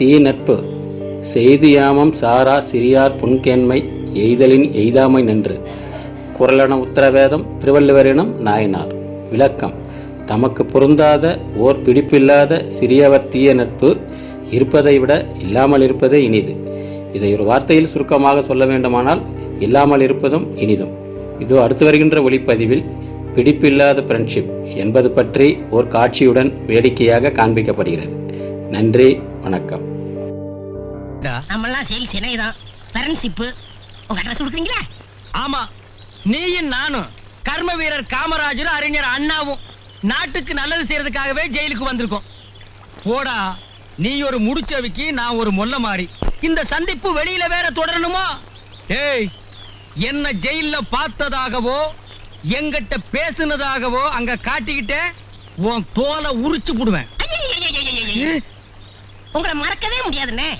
தீ நட்பு. செய்து யாமம் சாரா சிறியார் புன்கேண்மை எய்தலின் எய்தாமை நின்று. குரலன உத்தரவேதம் திருவள்ளுவரினம் நாயனார். விளக்கம். தமக்கு பொருந்தாத ஓர் பிடிப்பில்லாத சிறியவர் தீய நட்பு இருப்பதை விட இல்லாமல் இருப்பதே இனிது. இதை ஒரு வார்த்தையில் சுருக்கமாக சொல்ல வேண்டுமானால் இல்லாமல் இருப்பதும் இனிதும். இதோ அடுத்து வருகின்ற ஒளிப்பதிவில் பிடிப்பில்லாத ஃப்ரெண்ட்ஷிப் என்பது பற்றி ஓர் காட்சியுடன் வேடிக்கையாக காண்பிக்கப்படுகிறது. நன்றி. வணக்கம். நம்மெல்லாம் சேல்ஸ் இணையதான் ஃப்ரெண்ட்ஷிப்பு உங்க அட்ரஸ் கொடுக்குறீங்களா? ஆமா. நீயும் நானும் கர்ம வீரர் காமராஜரும் அறிஞர் அண்ணாவும் நாட்டுக்கு நல்லது செய்யறதுக்காகவே ஜெயிலுக்கு வந்திருக்கோம். போடா நீ ஒரு முடிச்சவிக்கு நான் ஒரு மொல்ல மாறி. இந்த சந்திப்பு வெளியில வேற தொடரணுமா? ஏய் என்ன ஜெயில்ல பார்த்ததாகவோ எங்கிட்ட பேசுனதாகவோ அங்க காட்டிக்கிட்டே உன் தோலை உரிச்சு புடுவேன். உங்களை மறக்கவே முடியாதுண்ணே.